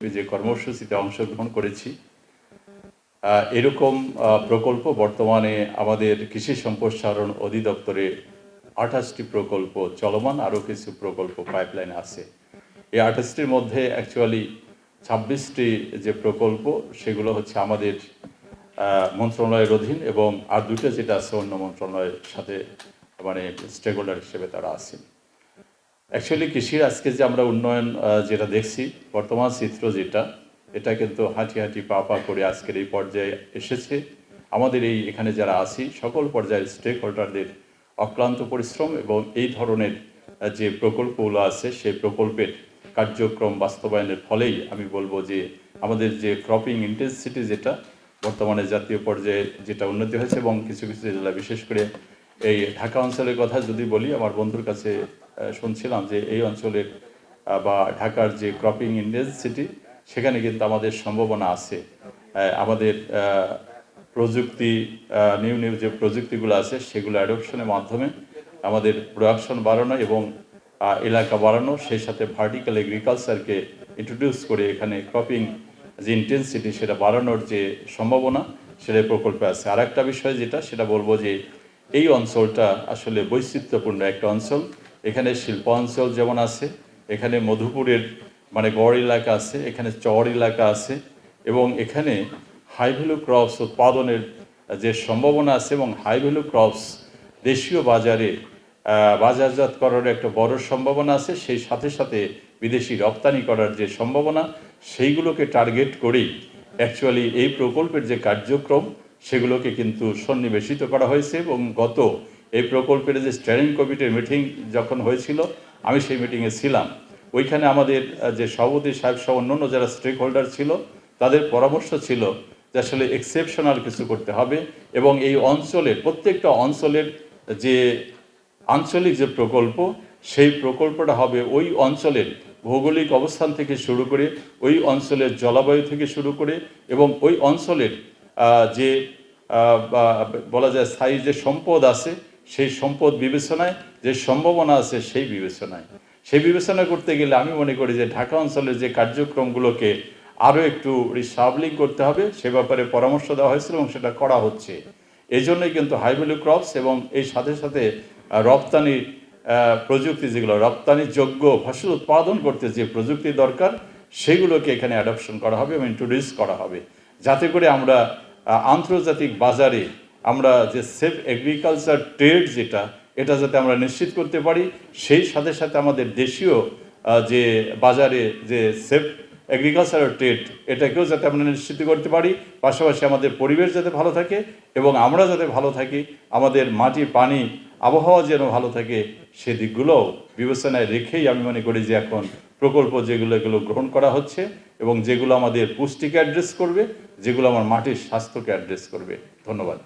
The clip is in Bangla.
যে কর্মসূচিতে অংশগ্রহণ করেছি এরকম প্রকল্প বর্তমানে আমাদের কৃষি সম্প্রসারণ অধিদপ্তরে আঠাশটি প্রকল্প চলমান, আরও কিছু প্রকল্প পাইপলাইনে আছে। এই আঠাশটির মধ্যে অ্যাকচুয়ালি ছাব্বিশটি যে প্রকল্প, সেগুলো হচ্ছে আমাদের মন্ত্রণালয়ের অধীন এবং আর দুটো যেটা আছে অন্য মন্ত্রণালয়ের সাথে মানে স্টেক হোল্ডার হিসেবে তারা আছেন। অ্যাকচুয়ালি কৃষির আজকে যে আমরা উন্নয়ন যেটা দেখছি, বর্তমান চিত্র যেটা, এটা কিন্তু হাঁটি হাঁটি, পা পা করে আজকের এই পর্যায়ে এসেছে। আমাদের এই এখানে যারা আছি, সকল পর্যায়ের স্টেক হোল্ডারদের অক্লান্ত পরিশ্রম এবং এই ধরনের যে প্রকল্পগুলো আছে, সেই প্রকল্পের কার্যক্রম বাস্তবায়নের ফলেই আমি বলব যে, আমাদের যে ক্রপিং ইন্টেন্সিটি যেটা, বর্তমানে জাতীয় পর্যায়ে যেটা উন্নতি হয়েছে এবং কিছু কিছু জেলা, বিশেষ করে এই ঢাকা অঞ্চলের কথা যদি বলি, আমার বন্ধুর কাছে শুনছিলাম যে এই অঞ্চলের বা ঢাকার যে ক্রপিং ইন্টেন্সিটি সেখানে কিন্তু আমাদের সম্ভাবনা আছে। আমাদের প্রযুক্তি নিউ নিউ যে প্রযুক্তিগুলো আছে, সেগুলো অ্যাডপশনের মাধ্যমে আমাদের প্রোডাকশন বাড়ানো এবং এলাকা বাড়ানো, সেই সাথে ভার্টিক্যাল এগ্রিকালচারকে ইন্ট্রোডিউস করে এখানে ক্রপিং যে ইন্টেন্সিটি সেটা বাড়ানোর যে সম্ভাবনা সেটা প্রকল্পে আছে। আর একটা বিষয় যেটা, সেটা বলব যে এই অঞ্চলটা আসলে বৈচিত্র্যপূর্ণ একটা অঞ্চল। এখানে শিল্প অঞ্চল যেমন আছে, এখানে মধুপুরের মানে গড় এলাকা আছে, এখানে চর এলাকা আছে এবং এখানে হাই ভ্যালু ক্রপস উৎপাদনের যে সম্ভাবনা আছে এবং হাই ভ্যালু ক্রপস দেশীয় বাজারে বাজারজাত করার একটা বড় সম্ভাবনা আছে, সেই সাথে সাথে বিদেশি রপ্তানি করার যে সম্ভাবনা, সেইগুলোকে টার্গেট করেই অ্যাকচুয়ালি এই প্রকল্পের যে কার্যক্রম, সেগুলোকে কিন্তু সন্নিবেশিত করা হয়েছে এবং গত এই প্রকল্পের যে স্ট্যান্ডিং কমিটির মিটিং যখন হয়েছিল, আমি সেই মিটিংয়ে ছিলাম। ওইখানে আমাদের যে সভাপতি সাহেব সহ অন্যান্য যারা স্টেক হোল্ডার ছিল, তাদের পরামর্শ ছিল যে আসলে এক্সেপশনাল কিছু করতে হবে এবং এই অঞ্চলের, প্রত্যেকটা অঞ্চলের যে আঞ্চলিক যে প্রকল্প, সেই প্রকল্পটা হবে ওই অঞ্চলের ভৌগোলিক অবস্থান থেকে শুরু করে, ওই অঞ্চলের জলবায়ু থেকে শুরু করে এবং ওই অঞ্চলের যে বলা যায় স্থায়ী যে সম্পদ আছে সেই সম্পদ বিবেচনায়, যে সম্ভাবনা আছে সেই বিবেচনায়। সেই বিবেচনা করতে গেলে আমি মনে করি যে ঢাকা অঞ্চলের যে কার্যক্রমগুলোকে আরও একটু রিসাবলিং করতে হবে, সে ব্যাপারে পরামর্শ দেওয়া হয়েছিল এবং সেটা করা হচ্ছে। এই জন্যই কিন্তু হাই ভ্যালু ক্রপস এবং এই সাথে সাথে রপ্তানি প্রযুক্তি যেগুলো, রপ্তানির যোগ্য ফসল উৎপাদন করতে যে প্রযুক্তি দরকার, সেগুলোকে এখানে অ্যাডপশন করা হবে এবং ইন্ট্রোডিউস করা হবে। যাতে করে আমরা আন্তর্জাতিক বাজারে আমরা যে সেফ এগ্রিকালচার ট্রেড যেটা, এটা যাতে আমরা নিশ্চিত করতে পারি, সেই সাথে সাথে আমাদের দেশীয় যে বাজারে যে সেফ এগ্রিকালচারাল ট্রেড এটাকেও যাতে আমরা নিশ্চিত করতে পারি, পাশাপাশি আমাদের পরিবেশ যাতে ভালো থাকে এবং আমরা যাতে ভালো থাকি, আমাদের মাটি, পানি, আবহাওয়া যেন ভালো থাকে সেদিকগুলোও বিবেচনায় রেখেই আমি মনে করি যে এখন প্রকল্প যেগুলো, এগুলো গ্রহণ করা হচ্ছে এবং যেগুলো আমাদের পুষ্টিকে অ্যাড্রেস করবে, যেগুলো আমার মাটির স্বাস্থ্যকে অ্যাড্রেস করবে। ধন্যবাদ।